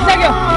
시작이야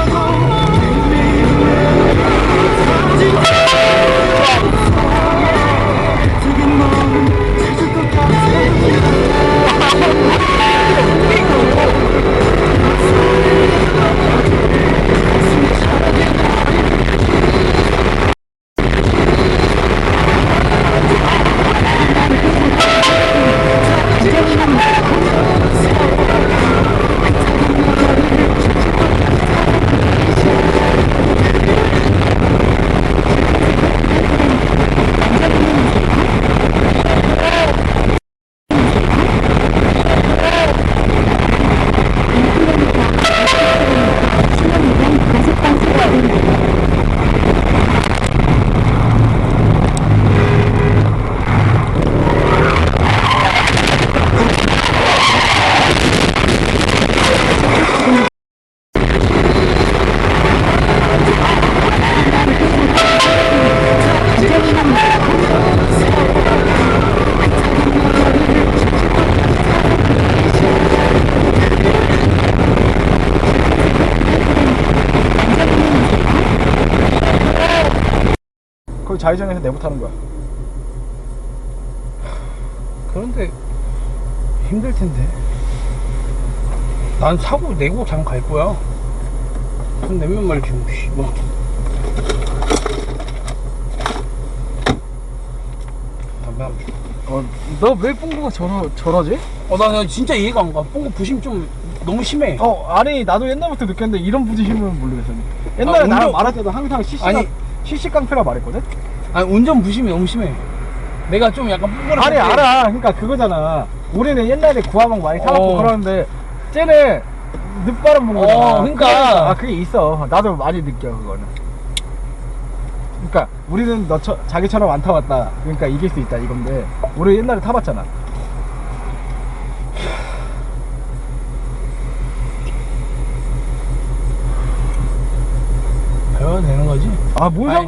거기 좌회전에서 내부 타는 거야. 그런데 힘들 텐데. 난 사고 내고 장갈 거야. 돈 내면 말지 뭐 담배 한번 줘. 어, 너왜 뽕구가 저러, 저러지? 어, 나, 나 진짜 이해가 안 가. 뽕구 부심 좀 너무 심해. 어, 아니, 나도 옛날부터 느꼈는데 이런 부지심은 모르겠어. 옛날에 아, 나랑 운전- 말할 때도 항상 CC가, 아니. CC 깡패라 말했거든? 아니, 운전 부심이 너무 심해. 내가 좀 약간 뽕구를. 아니, 알아. 그러니까 그거잖아. 우리는 옛날에 구화막 많이 타갖고 어. 그러는데, 쟤는 늦바람 본 거잖아. 어, 그러니까. 아, 그게 있어. 나도 많이 느껴, 그거는. 그러니까 우리는 너 처, 자기처럼 안 타봤다. 그러니까 이길 수 있다 이건데 우리 옛날에 타봤잖아. 배워야 되는 거지? 아, 뭔 아니,